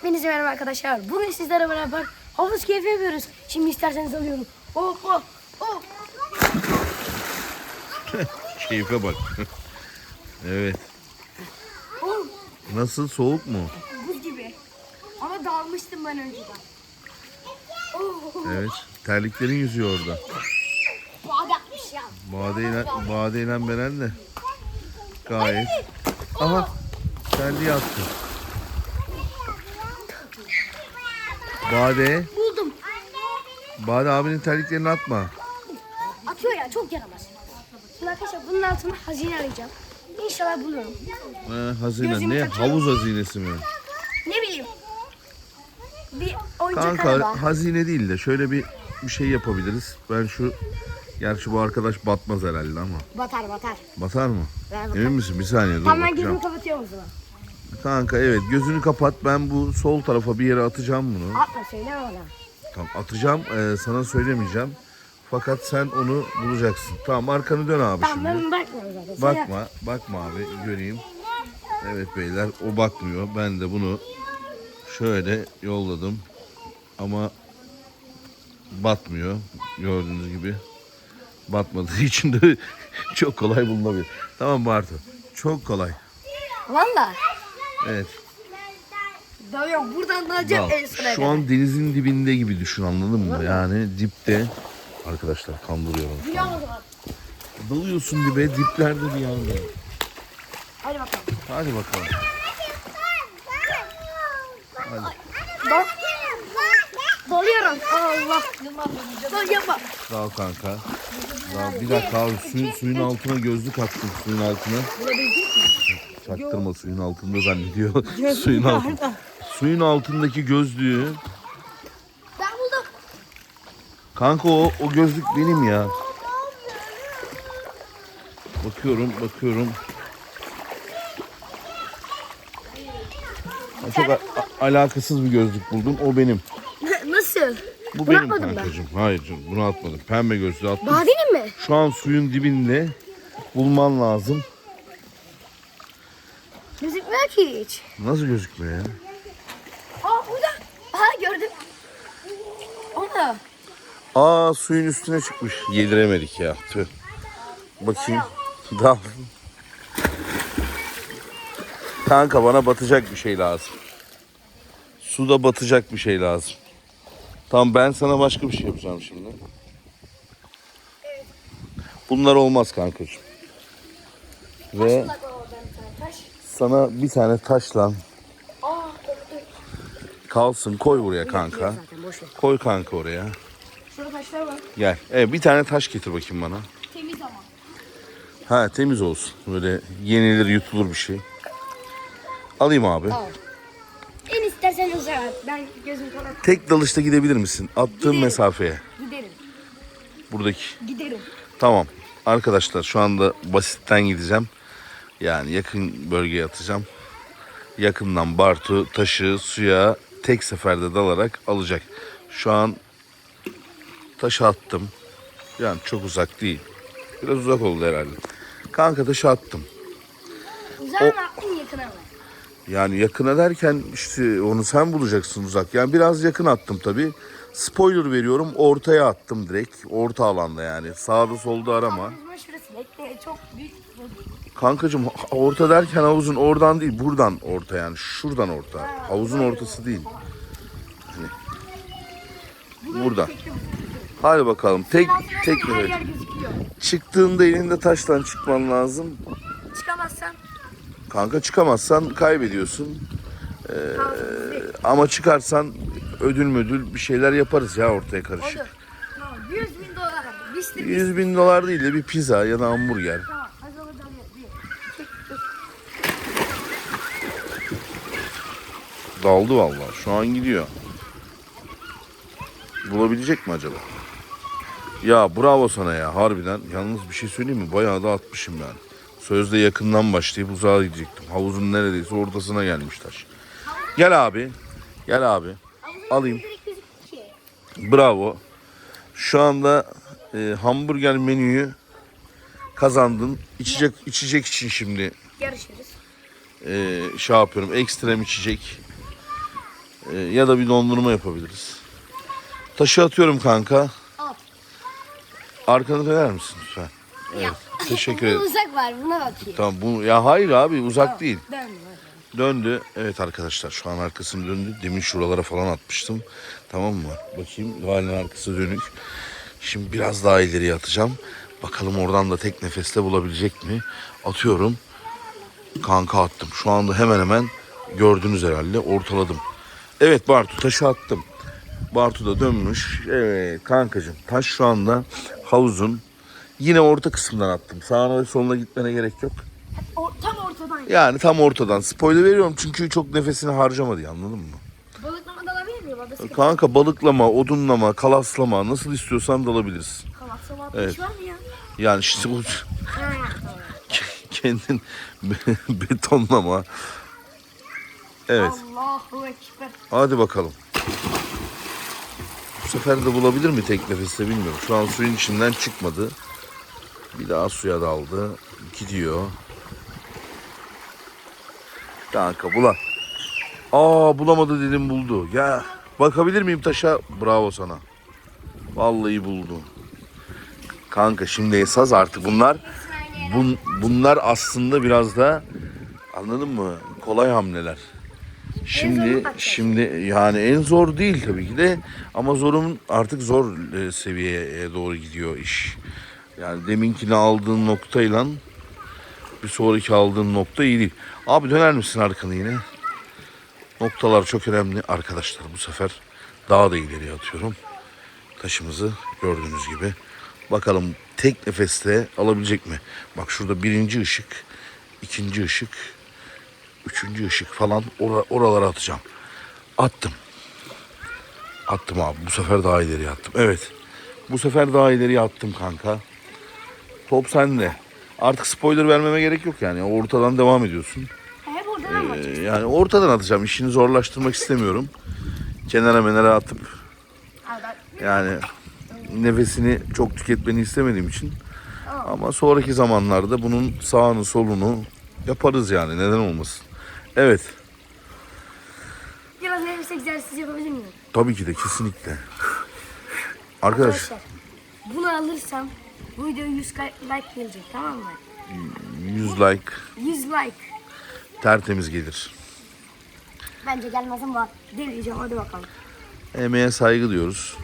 Hepinize merhaba arkadaşlar. Bugün sizlerle beraber havuz keyfi yapıyoruz. Şimdi isterseniz alıyorum. Oh oh oh. Keyfe bak. evet. Oh Nasıl soğuk mu? buz gibi. Ama dalmıştım ben önceden. Oh Evet. Terliklerin yüzüyor orada. bağdatmış ya. Badeyle, badeyle Beren de gayet. Aha. Terliği attı. Bade. Buldum. Bade abinin terliklerini atma. Atıyor ya çok yaramaz. Şimdi arkadaşlar bunun altına hazine arayacağım. İnşallah bulurum. Ha, hazine. Gözümü Ne? kaçırdım. Havuz hazinesi mi? Ne bileyim. Bir oyuncak Kanka araba. hazine değil de şöyle bir bir şey yapabiliriz. Ben şu Gerçi bu arkadaş batmaz herhalde ama. Batar batar. Batar mı? Ben. Emin misin? Bir saniye dur Tamam ben bakacağım. gözümü kapatıyorum o zaman. Kanka evet gözünü kapat. Ben bu sol tarafa bir yere atacağım bunu. Atma söyleme bana. Tamam atacağım. Ee, sana söylemeyeceğim. Fakat sen onu bulacaksın. Tamam arkanı dön abi Tamam şimdi. ben bakmıyorum zaten. Bakma. Bakma abi göreyim. Evet beyler o bakmıyor. Ben de bunu şöyle yolladım. Ama batmıyor. Gördüğünüz gibi. Batmadığı için de çok kolay bulunabilir. Tamam Bartu. Çok kolay. Valla. Evet. Dalıyorum buradan dalacağım Dal. en sona Şu an denizin dibinde gibi düşün anladın mı? Yani dipte. Arkadaşlar kandırıyorum. O zaman. Dalıyorsun dibe diplerde bir yerde. Hadi bakalım. Hadi bakalım. Hadi. Bak. Dalıyorum. Allah. Dal yapma. Dal kanka. Dal. Bir dakika abi suyun, suyun altına gözlük attım suyun altına. Çaktırma suyun altında zannediyor. suyun altında. Suyun altındaki gözlüğü. Ben buldum. Kanka o, o gözlük benim ya. Bakıyorum bakıyorum. Ha, Çok a- alakasız bir gözlük buldum. O benim. Nasıl? Bu Bunu benim atmadın kankacığım. Hayır canım bunu atmadım. Pembe gözlüğü attım. Badinin mi? Şu an suyun dibinde bulman lazım. Ki hiç. Nasıl gözükmüyor ya? Aa burada. Aha gördüm. O da. Aa suyun üstüne çıkmış. Yediremedik ya. Tüh. Bakayım. Dal. Kanka bana batacak bir şey lazım. Suda batacak bir şey lazım. Tamam ben sana başka bir şey yapacağım şimdi. Bunlar olmaz kankacığım. Ve Bak oradan bir tane taş. Sana bir tane taşla korktum. kalsın koy buraya kanka. Koy kanka oraya. Şurada taşlar var. Gel. Evet bir tane taş getir bakayım bana. Temiz ama. Ha temiz olsun. Böyle yenilir yutulur bir şey. Alayım abi. Al. En istersen uzağa at. Ben gözümü kapat. Tek dalışta gidebilir misin? Attığın Giderim. mesafeye. Giderim. Buradaki. Giderim. Tamam. Arkadaşlar şu anda basitten gideceğim. Yani yakın bölgeye atacağım. Yakından Bartu taşı suya tek seferde dalarak alacak. Şu an taşı attım. Yani çok uzak değil. Biraz uzak oldu herhalde. Kanka taşı attım. Uzağa mı attın yakına mı? Yani yakına derken işte onu sen bulacaksın uzak. Yani biraz yakın attım tabi. Spoiler veriyorum ortaya attım direkt. Orta alanda yani. Sağda solda arama. Çok büyük. Kankacığım orta derken havuzun oradan değil buradan orta yani. Şuradan orta. Havuzun ortası değil. Hani. Burada. Hadi bakalım. Tek tek gözüküyor. Çıktığında elinde taştan çıkman lazım. Çıkamazsan Kanka çıkamazsan kaybediyorsun. değil. Ama çıkarsan ödül müdül bir şeyler yaparız ya ortaya karışık. Olur. Tamam. 100 bin dolar aldım. Biz de 100 bin dolar değil de bir pizza ya da hamburger. Tamam. Hadi oradan bir. Daldı vallahi. Şu an gidiyor. Bulabilecek mi acaba? Ya bravo sana ya harbiden. Yalnız bir şey söyleyeyim mi? Bayağı da atmışım yani. Sözde yakından başlayıp uzağa gidecektim. Havuzun neredeyse ortasına gelmiş taş. Gel abi. Gel abi. Alayım. Bravo. Şu anda e, hamburger menüyü kazandın. İçecek içecek için şimdi Yarışırız. e, şey yapıyorum. Ekstrem içecek. Ee, ya da bir dondurma yapabiliriz. Taşı atıyorum kanka. At. Arkanı döner misin lütfen? Evet. Teşekkür ederim. uzak var buna bakayım. Tamam bu ya hayır abi uzak değil. Dön. Döndü. Evet arkadaşlar şu an arkasını döndü. Demin şuralara falan atmıştım. Tamam mı? Bakayım halen arkası dönük. Şimdi biraz daha ileriye atacağım. Bakalım oradan da tek nefeste bulabilecek mi? Atıyorum. Kanka attım. Şu anda hemen hemen gördünüz herhalde. Ortaladım. Evet Bartu taşı attım. Bartu da dönmüş. Evet kankacığım taş şu anda havuzun yine orta kısımdan attım. Sağına ve soluna gitmene gerek yok. O, tam ortadan. Yani tam ortadan. Spoiler veriyorum çünkü çok nefesini harcama diye anladın mı? Balıklama dalabilir miyim? Adası Kanka balıklama, odunlama, kalaslama nasıl istiyorsan dalabilirsin. Kalaksama Evet. evet. var mı ya? Yani işte bu kendin betonlama. Evet Allahu Ekber. hadi bakalım. Bu sefer de bulabilir mi tek nefeste bilmiyorum. Şu an suyun içinden çıkmadı. Bir daha suya daldı. Gidiyor. Kanka bula. Aa bulamadı dedim buldu. Ya bakabilir miyim taşa? Bravo sana. Vallahi buldu. Kanka şimdi esas artık bunlar bun, bunlar aslında biraz da anladın mı? Kolay hamleler. Şimdi şimdi yani en zor değil tabii ki de ama zorun artık zor e, seviyeye doğru gidiyor iş. Yani deminkini aldığın noktayla bir sonraki aldığın nokta iyi değil. Abi döner misin arkanı yine? Noktalar çok önemli arkadaşlar bu sefer daha da ileriye atıyorum. Taşımızı gördüğünüz gibi. Bakalım tek nefeste alabilecek mi? Bak şurada birinci ışık, ikinci ışık, üçüncü ışık falan ora- oralara atacağım. Attım. Attım abi. Bu sefer daha ileriye attım. Evet. Bu sefer daha ileriye attım kanka. Top sende. Artık spoiler vermeme gerek yok yani. Ortadan devam ediyorsun. Hep oradan mı? Ee, yani ortadan atacağım. İşini zorlaştırmak istemiyorum. Kenara menara atıp yani nefesini çok tüketmeni istemediğim için. Ama sonraki zamanlarda bunun sağını solunu yaparız yani. Neden olmasın? Evet. Biraz nefes egzersizi yapabilir miyim? Tabii ki de kesinlikle. Arkadaş Arkadaşlar bunu alırsam bu video 100 like gelecek tamam mı? 100 like 100 like. tertemiz gelir. Bence gelmez ama deneyeceğim hadi bakalım. Emeğe saygı diyoruz.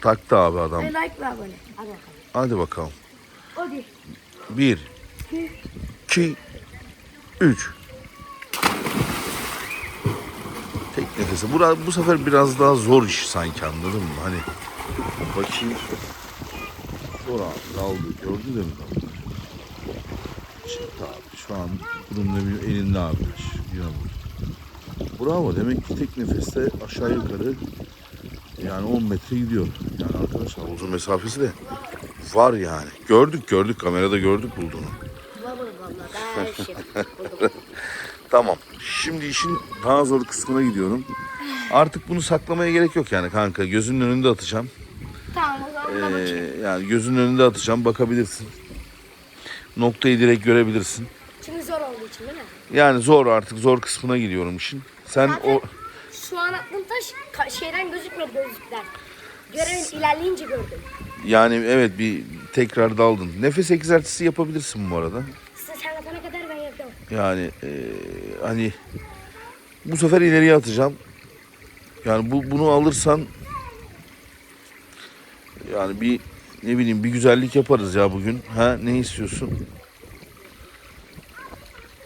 Taktı abi adam. Ve like ve abone. Hadi bakalım. Hadi bakalım. Hadi. 1 2 3 Tek nefese. Bu, bu sefer biraz daha zor iş sanki anladın mı? Hani bakayım. Zor abi daldı. Gördü de mi daldı? Çıktı abi. Şu an durumda bir elinde abi. Bu. Bravo. Demek ki tek nefeste aşağı yukarı yani 10 metre gidiyor. Yani arkadaşlar uzun mesafesi de var yani. Gördük gördük kamerada gördük bulduğunu. Tamam. Şimdi işin daha zor kısmına gidiyorum. Artık bunu saklamaya gerek yok yani kanka. Gözünün önünde atacağım. tamam o zaman buna Ee, yani gözünün önünde atacağım. Bakabilirsin. Noktayı direkt görebilirsin. Çünkü zor olduğu için değil mi? Yani zor artık zor kısmına gidiyorum işin. Sen Zaten o şu an attığım taş şeyden gözükmedi gözlükten. Görevin ilerleyince gördüm. yani evet bir tekrar daldın. Nefes egzersizi yapabilirsin bu arada. Size sen atana kadar ben yapıyorum. Yani eee, hani bu sefer ileriye atacağım. Yani bu bunu alırsan yani bir ne bileyim bir güzellik yaparız ya bugün. Ha ne istiyorsun?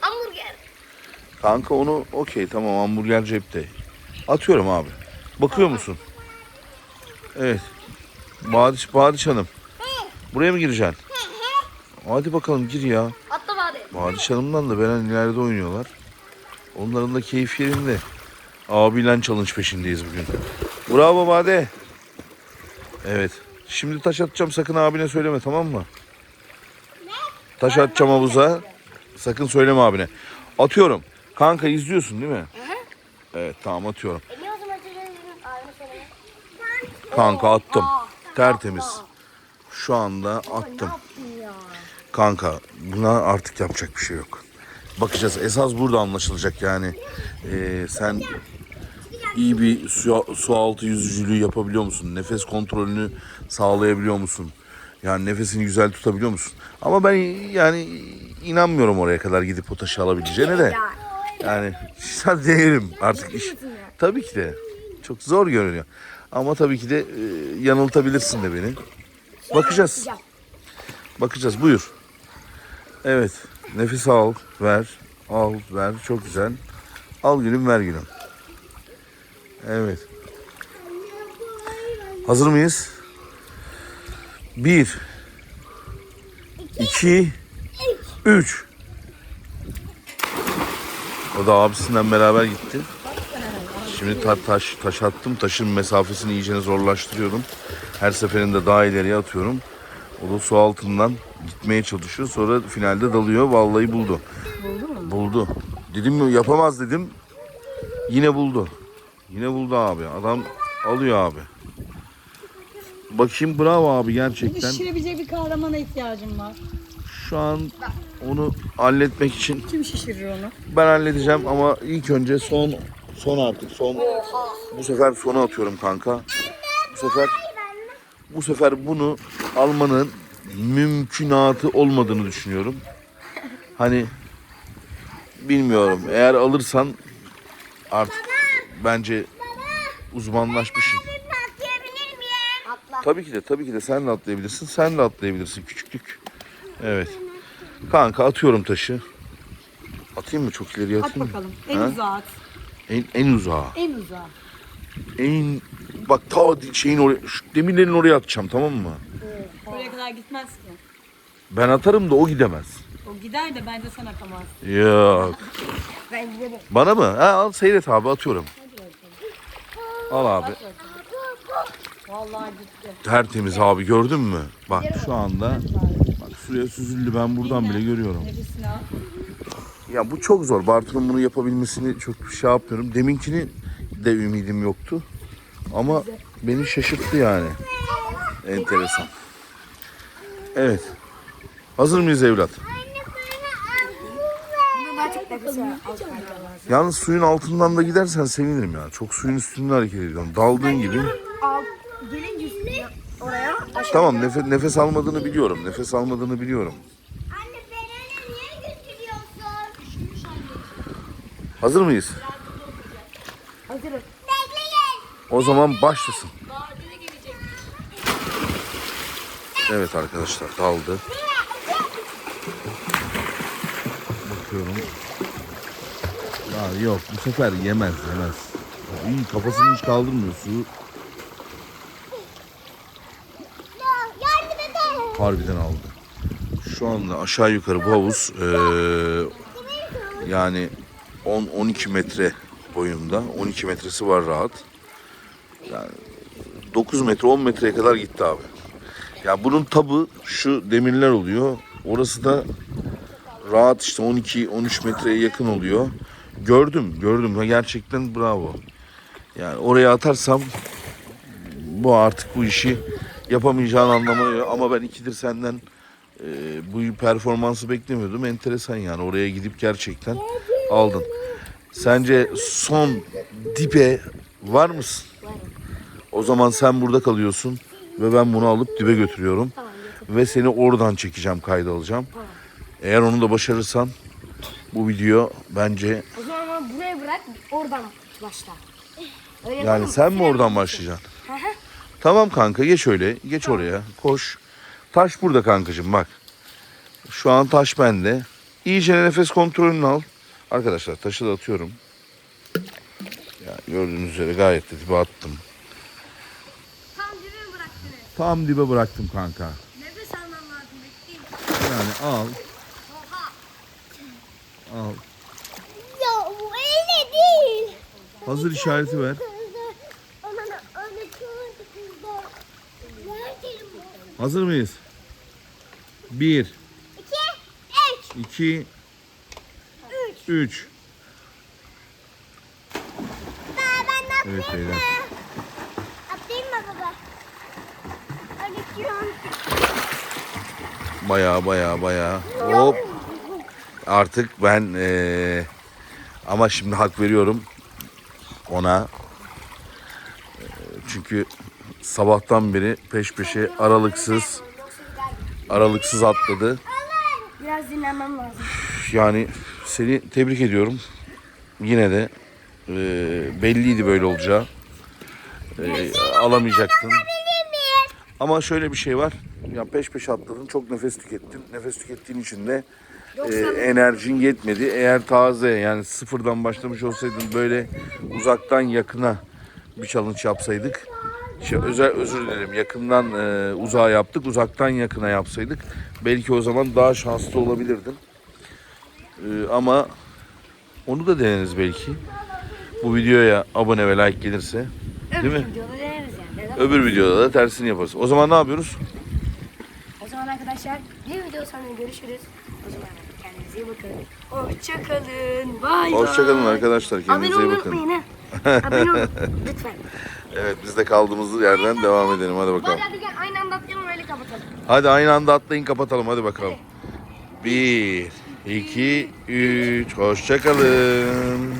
Hamburger. Kanka onu okey tamam hamburger cepte. Atıyorum abi. Bakıyor musun? Evet. Badiş, Badiş Hanım. Buraya mı gireceksin? Hadi bakalım gir ya. Atla Badiş Hanım'dan da Beren ileride oynuyorlar. Onların da keyif yerinde. Abiyle challenge peşindeyiz bugün. Bravo Bade. Evet. Şimdi taş atacağım sakın abine söyleme tamam mı? Taş atacağım havuza. Sakın söyleme abine. Atıyorum. Kanka izliyorsun değil mi? Evet tamam atıyorum. E söyle. Kanka attım. Tertemiz. Şu anda attım. Kanka buna artık yapacak bir şey yok. Bakacağız. Esas burada anlaşılacak yani. Ee, sen iyi bir su, su altı yüzücülüğü yapabiliyor musun? Nefes kontrolünü sağlayabiliyor musun? Yani nefesini güzel tutabiliyor musun? Ama ben yani inanmıyorum oraya kadar gidip o taşı alabileceğine de. Yani hadi deneyelim artık iş. Tabii ki de. Çok zor görünüyor. Ama tabii ki de e, yanıltabilirsin de beni. Bakacağız. Bakacağız. Buyur. Evet. Nefes al, ver. Al, ver. Çok güzel. Al gülüm, ver gülüm. Evet. Hazır mıyız? Bir. iki, Üç. O da abisinden beraber gitti. Şimdi ta- taş, taş attım. Taşın mesafesini iyice zorlaştırıyorum. Her seferinde daha ileriye atıyorum. O da su altından gitmeye çalışıyor. Sonra finalde dalıyor. Vallahi buldu. Buldu mu? Buldu. Dedim mi yapamaz dedim. Yine buldu. Yine buldu abi. Adam alıyor abi. Bakayım bravo abi gerçekten. Şişirebilecek bir kahramana ihtiyacım var. Şu an onu halletmek için Kim şişirir onu? ben halledeceğim ama ilk önce son son artık son bu sefer sona atıyorum kanka. Bu sefer bu sefer bunu almanın mümkünatı olmadığını düşünüyorum. Hani bilmiyorum. Eğer alırsan artık bence uzmanlaşmışsın. Tabii ki de tabii ki de sen de atlayabilirsin. Sen de atlayabilirsin küçüklük. Evet. Kanka atıyorum taşı. Atayım mı çok ileriye At atayım mı? bakalım. En Ha? uzağa at. En, en uzağa. En uzağa. En bak ta şeyin oraya şu demirlerin oraya atacağım tamam mı? Gitmez ki. Ben atarım da o gidemez. O gider de bence sen atamazsın. Yok. Ben giderim. Bana mı? Ha, al seyret abi atıyorum. Al abi. Vallahi gitti. Tertemiz abi gördün mü? Bak şu anda bak suya süzüldü ben buradan bile görüyorum. Nefesini al. Ya bu çok zor. Bartu'nun bunu yapabilmesini çok şey yapmıyorum. Deminkini de ümidim yoktu. Ama beni şaşırttı yani. Enteresan. Evet. Hazır mıyız evlat? Al. Yalnız suyun altından da gidersen sevinirim ya. Çok suyun üstünde hareket ediyorsun. Daldığın gibi. Al. Gelince üstüne oraya aşağı. Tamam nefes, nefes almadığını biliyorum. Nefes almadığını biliyorum. Hazır mıyız? Hazırım. Bekleyin. O zaman başlasın. Evet arkadaşlar daldı. Bakıyorum. Ya yok bu sefer yemez yemez. Ya İyi kafasını hiç kaldırmıyor su Ya, yardım edin. harbiden aldı. Şu anda aşağı yukarı bu havuz eee, yani 10-12 metre boyunda. 12 metresi var rahat. Yani 9 metre 10 metreye kadar gitti abi. Ya bunun tabı şu demirler oluyor. Orası da rahat işte 12-13 metreye yakın oluyor. Gördüm, gördüm. Ha, Gerçekten bravo. Yani oraya atarsam bu artık bu işi yapamayacağın anlamına geliyor. Ama ben ikidir senden e, bu performansı beklemiyordum. Enteresan yani oraya gidip gerçekten aldın. Sence son dibe var mısın? O zaman sen burada kalıyorsun ve ben bunu alıp dibe götürüyorum. Ve seni oradan çekeceğim, kayda alacağım. Eğer onu da başarırsan bu video bence O zaman buraya bırak oradan başla. Öyle yani sen mi oradan başlayacaksın? Tamam kanka geç öyle. Geç oraya. Koş. Taş burada kankacığım bak. Şu an taş bende. İyice nefes kontrolünü al. Arkadaşlar taşı da atıyorum. Ya gördüğünüz üzere gayet de dibe attım. Tam dibe bıraktım kanka. Nefes almam lazım. Bekleyin. Yani al. Al. Ya bu öyle değil. Hazır işareti ver. Hazır mıyız? Bir, İki, üç. iki, üç. Daha ben Evet beyler. mı? Atlayayım mı baba? Öğretiyorum. Baya baya baya. Hop. Artık ben eee, ama şimdi hak veriyorum ona. çünkü sabahtan beri peş peşe aralıksız aralıksız atladı. Biraz dinlenmem lazım. Yani seni tebrik ediyorum. Yine de e, belliydi böyle olacağı. E, alamayacaktın. Ama şöyle bir şey var. Ya peş peşe atladın. Çok nefes tükettin. Nefes tükettiğin için de e, enerjin yetmedi. Eğer taze yani sıfırdan başlamış olsaydın böyle uzaktan yakına bir challenge yapsaydık. Şey, özel özür dilerim. Yakından e, uzağa yaptık. Uzaktan yakına yapsaydık. Belki o zaman daha şanslı olabilirdin. E, ama onu da deneriz belki. Bu videoya abone ve like gelirse. Değil mi? Videoda deneriz yani. Neden? Öbür videoda da tersini yaparız. O zaman ne yapıyoruz? O zaman arkadaşlar bir video sonra görüşürüz. O zaman kendinize iyi bakın. Hoşçakalın. Bay bay. Hoşçakalın arkadaşlar. Kendinize iyi olmayı bakın. unutmayın ha. Abone olun lütfen. Evet biz de kaldığımız yerden devam edelim. Hadi bakalım. Hadi hadi gel aynı anda atlayalım öyle kapatalım. Hadi aynı anda atlayın kapatalım. Hadi bakalım. Bir, iki, üç. Hoşçakalın.